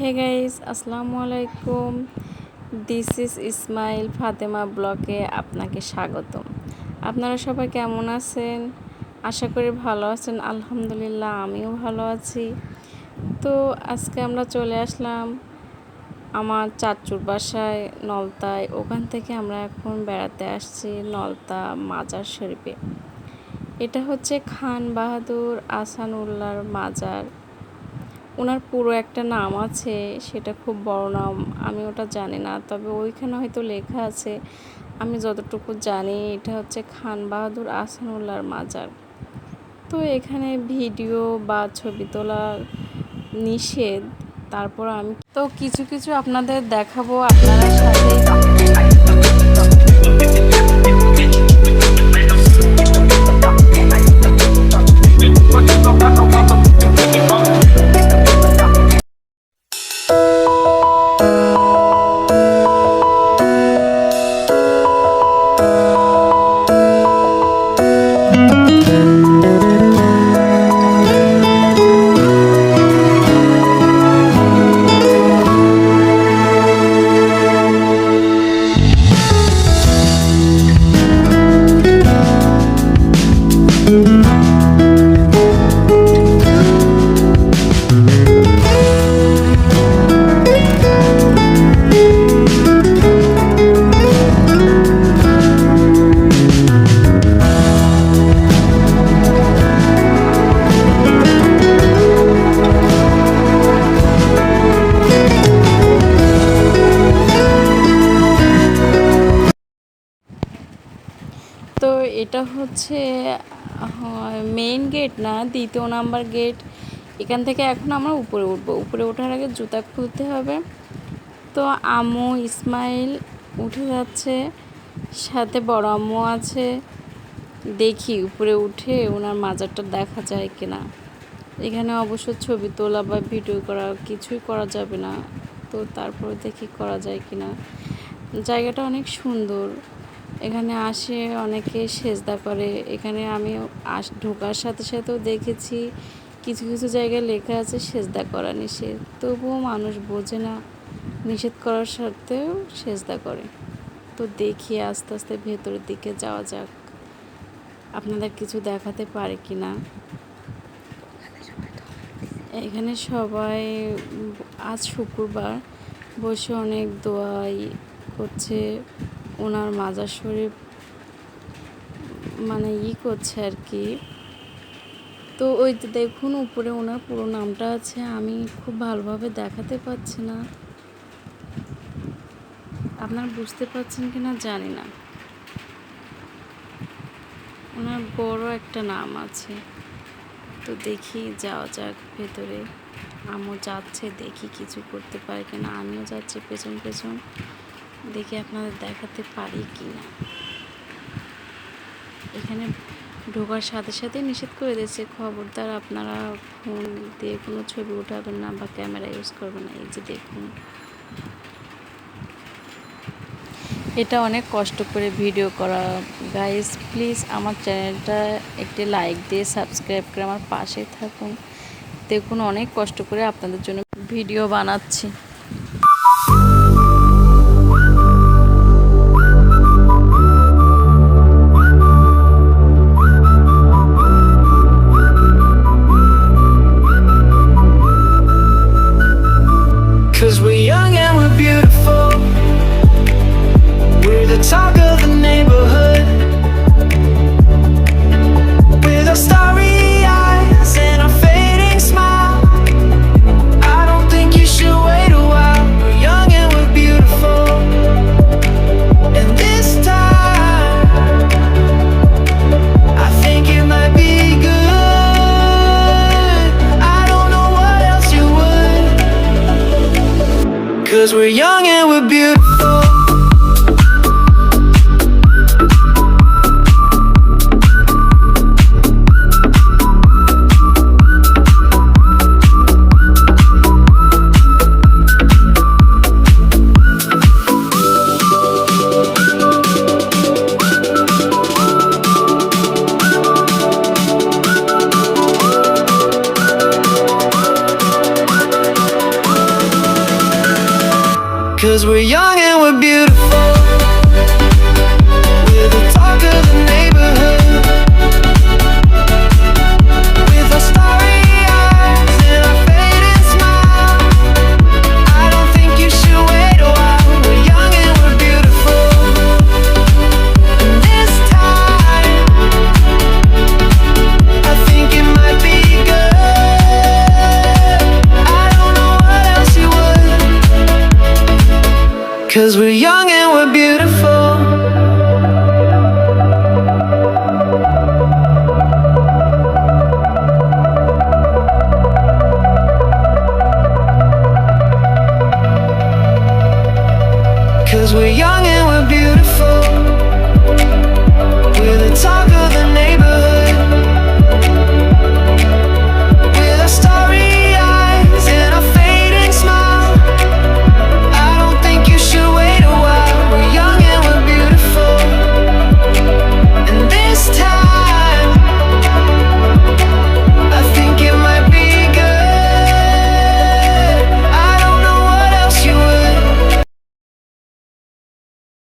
Hey guys আসসালামু আলাইকুম this is Ismail Fatema ব্লকে আপনাকে স্বাগতম। আপনারা সবাই কেমন আছেন? আশা করি ভালো আছেন, আলহামদুলিল্লাহ আমিও ভালো আছি। তো আজকে আমরা চলে আসলাম আমার চাচুর বাসায়, নলতায়। ওখান থেকে আমরা এখন বেড়াতে আসছি নলতা মাজার শরীফে। এটা হচ্ছে খান বাহাদুর আসানুল্লাহর মাজার। ওনার পুরো একটা নাম আছে, সেটা খুব বড় নাম, আমি ওটা জানি না। তবে ওইখানে হয়তো লেখা আছে, আমি যতটুকু জানি, এটা হচ্ছে খান বাহাদুর আসানুল্লাহর মাজার। তো এখানে ভিডিও বা ছবি তোলা নিষেধ, তারপর আমি তো কিছু কিছু আপনাদের দেখাবো, আপনারা সাথে এটা হচ্ছে মেইন গেট না, দ্বিতীয় নাম্বার গেট এখান থেকে এখন আমরা উপরে উঠবো। উপরে ওঠার আগে জুতা খুলতে হবে। তো আম্মু ইসমাইল উঠে যাচ্ছে। সাথে বড় আম্মু আছে। দেখি উপরে উঠে ওনার মাজারটা দেখা যায় কিনা। এখানে অবশ্য ছবি তোলা বা ভিডিও করা কিছুই করা যাবে না। তো তারপরে দেখি করা যায় কিনা। জায়গাটা অনেক সুন্দর। এখানে আসে, অনেকে সেজদা করে। এখানে আমি আস, ঢোকার সাথে সাথেও দেখেছি, কিছু কিছু জায়গায় লেখা আছে, সেজদা করা নিষেধ। তবুও মানুষ বোঝে না, নিষেধ করার সাথেও সেজদা করে। তো দেখি আস্তে আস্তে ভেতরের দিকে যাওয়া যাক। আপনাদের কিছু দেখাতে পারে কি না? এখানে সবাই আজ শুক্রবার, বসে অনেক দোয়াই করছে। ওনার মাজার শরীফ মানে ই করছে আর কি। তো ওই দেখুন উপরে ওনার পুরো নামটা আছে, আমি খুব ভালোভাবে দেখাতে পাচ্ছি না। আপনারা বুঝতে পারছেন কি না জানি না। ওনার বড় একটা নাম আছে। তো দেখি যাওয়া যাক ভেতরে। আমও যাচ্ছে, দেখি কিছু করতে পারে কিনা। আমিও যাচ্ছি পেছন পেছন। দেখি আপনাদের দেখাতে পারি কি না এখানে ঢোকার সাথে সাথে নিষেধ করে দিয়েছে, খবরদার আপনারা ফোন দিয়ে কোনো ছবি উঠাবেন না বা ক্যামেরা ইউজ করবেন না, এই যে দেখুন। এটা অনেক কষ্ট করে ভিডিও করা। গাইস প্লিজ আমার চ্যানেলটা একটি লাইক দিয়ে সাবস্ক্রাইব করে আমার পাশে থাকুন। দেখুন অনেক কষ্ট করে আপনাদের জন্য ভিডিও বানাচ্ছি। Cause we're young and we're beautiful. Cause we're young and we're beautiful. Cause we're young and we're beautiful.